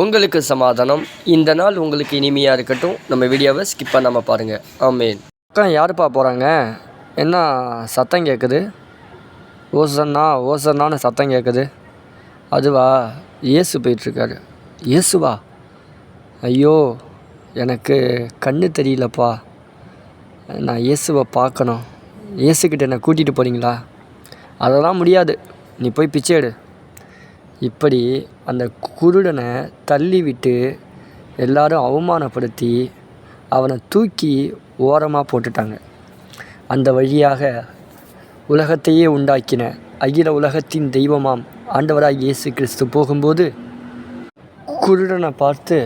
உங்களுக்கு சமாதானம். இந்த நாள் உங்களுக்கு இனிமையாக இருக்கட்டும். நம்ம வீடியோவை ஸ்கிப் பண்ணாமல் பாருங்கள் ஆமேன். அக்கா யாருப்பா போகிறாங்க என்ன சத்தம் கேட்குது ஓசன்னா ஓசன்னான்னு சத்தம் கேட்குது அதுவா? இயேசு போயிட்டுருக்காரு. இயேசுவா? ஐயோ எனக்கு கண்ணு தெரியலப்பா. நான் இயேசுவை பார்க்கணும். இயேசுக்கிட்ட என்னை கூட்டிகிட்டு போகிறீங்களா அதெல்லாம் முடியாது. நீ போய் பிச்சை எடு. இப்படி அந்த குருடனை தள்ளிவிட்டு எல்லாரும் அவமானப்படுத்தி அவனை தூக்கி ஓரமாக போட்டுட்டாங்க. அந்த வழியாக உலகத்தையே உண்டாக்கின அகில உலகத்தின் தெய்வமாம் ஆண்டவராக இயேசு கிறிஸ்து போகும்போது குருடனை பார்த்து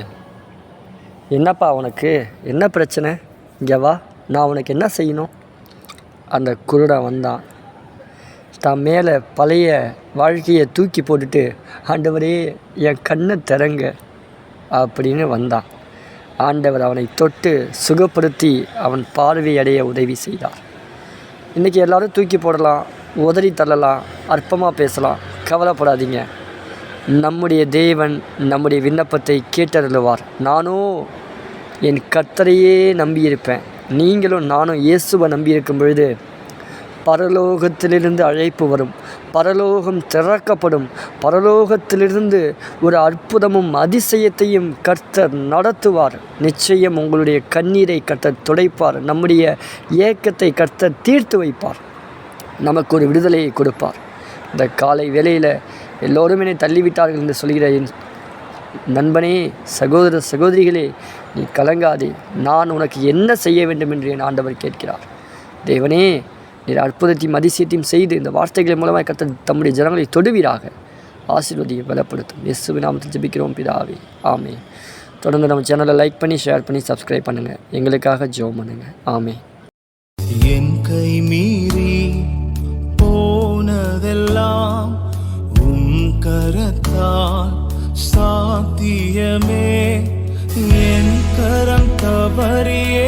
என்னப்பா உனக்கு என்ன பிரச்சனை? இங்கே வா நான் உனக்கு என்ன செய்யணும்? அந்த குருடன் வந்தான். தான் மேலே பழைய வாழ்க்கையை தூக்கி போட்டுட்டு ஆண்டவரே என் கண்ணை திறங்க அப்படின்னு வந்தான். ஆண்டவர் அவனை தொட்டு சுகப்படுத்தி அவன் பார்வை அடைய உதவி செய்தார். இன்றைக்கி எல்லோரும் தூக்கி போடலாம் உதறி தள்ளலாம் அற்பமாக பேசலாம் கவலைப்படாதீங்க. நம்முடைய தேவன் நம்முடைய விண்ணப்பத்தை கேட்டருளுவார். நானும் என் கர்த்தரையே நம்பியிருப்பேன். நீங்களும் நானும் இயேசுவை நம்பியிருக்கும் பொழுது பரலோகத்திலிருந்து அழைப்பு வரும். பரலோகம் திறக்கப்படும். பரலோகத்திலிருந்து ஒரு அற்புதமும் அதிசயத்தையும் கர்த்தர் நடத்துவார். நிச்சயம் உங்களுடைய கண்ணீரை கர்த்தர் துடைப்பார். நம்முடைய ஏக்கத்தை கர்த்தர் தீர்த்து வைப்பார். நமக்கு ஒரு விடுதலையை கொடுப்பார். இந்த காலை வேளையில் எல்லோரும் என்னை தள்ளிவிட்டார்கள் என்று சொல்கிற என் நண்பனே சகோதர சகோதரிகளே நீ கலங்காதே. நான் உனக்கு என்ன செய்ய வேண்டும் என்று என் ஆண்டவர் கேட்கிறார். தேவனே அற்புதத்தையும் அதிசயத்தையும் செய்து இந்த வார்த்தைகள் மூலமாக கத்த தம்முடைய ஜனங்களை தொடுவீராக. ஆசீர்வதியை பலப்படுத்தும். எஸ்வி நாமத்தில் ஜபிக்கிறோம் பிதாவே. ஆமே தொடர்ந்து நம்ம சேனலை லைக் பண்ணி ஷேர் பண்ணி சப்ஸ்கிரைப் பண்ணுங்கள் எங்களுக்காக ஜோ பண்ணுங்கள் ஆமே என் கை மீறி போனதெல்லாம் உம் கரத்தால் சாத்தியமே. என் கரம் தவறியே